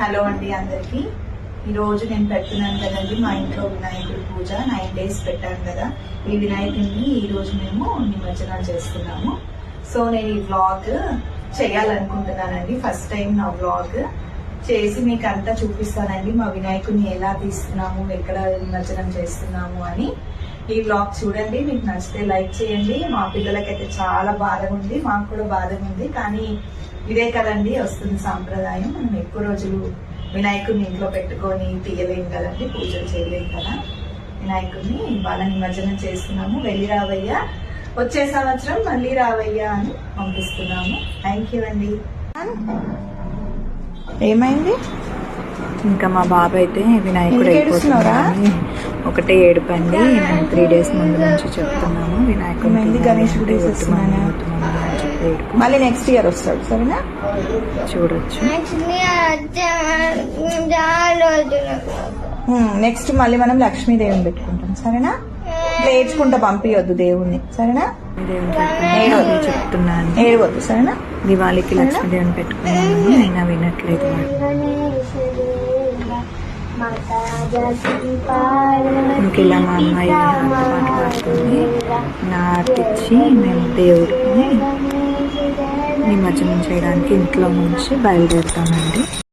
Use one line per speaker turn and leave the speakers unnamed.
Hello అండి అందరికి. ఈరోజు నేను పెడుతున్నాను కదండి మా ఇంట్లో వినాయకుడి పూజ. నైన్ డేస్ పెట్టాను కదా. ఈ వినాయకుడిని ఈరోజు మేము నిమజ్జనం చేస్తున్నాము. సో నేను ఈ వ్లాగ్ చేయాలనుకుంటున్నానండి. ఫస్ట్ టైం నా వ్లాగ్ చేసి మీకు అంతా చూపిస్తానండి మా వినాయకుడిని ఎలా తీస్తున్నాము ఎక్కడ నిమజ్జనం చేస్తున్నాము అని. ఈ బ్లాగ్ చూడండి మీకు నచ్చితే లైక్ చేయండి. మా పిల్లలకైతే చాలా బాధగా ఉంది మాకు కూడా బాధగా ఉంది కానీ ఇదే కదండి వస్తుంది సాంప్రదాయం. మనం ఎక్కువ రోజులు వినాయకుడిని ఇంట్లో పెట్టుకొని తీయలేం కదండి పూజలు చేయలేం కదా. వినాయకుడిని బాగా నిమజ్జనం చేస్తున్నాము. వెళ్ళి రావయ్యా. వచ్చే సంవత్సరం మళ్ళీ రావయ్యా అని పంపిస్తున్నాము. థ్యాంక్ యూ అండి. ఏమైంది?
ఇంకా మా బాబు అయితే వినాయకుడు? అయిపోతున్నాడని ఒకటే ఏడుపండి. నేను త్రీ డేస్ ముందు నుంచి చెప్తున్నాను వినాయకుడు ఏడుపు
మళ్ళీ నెక్స్ట్ ఇయర్ వస్తాడు సరేనా?
చూడొచ్చు.
నెక్స్ట్ మళ్ళీ మనం లక్ష్మీదేవిని పెట్టుకుంటాం సరేనా? ఏడ్చుకుంటా పంపించొద్దు దేవుణ్ణి సరేనా.
చెప్తున్నాను.
ఏడవద్దు సరేనా?
దివాళీకి లక్ష్మీదేవిని పెట్టుకున్నాను. అయినా వినట్లేదు ఇంక ఇలా మా అమ్మాయి నాతో పాడుతుంది? నాటిచ్చి మేము దేవుడిని నిమజ్జనం చేయడానికి ఇంట్లో నుంచి బయలుదేరుతామండి.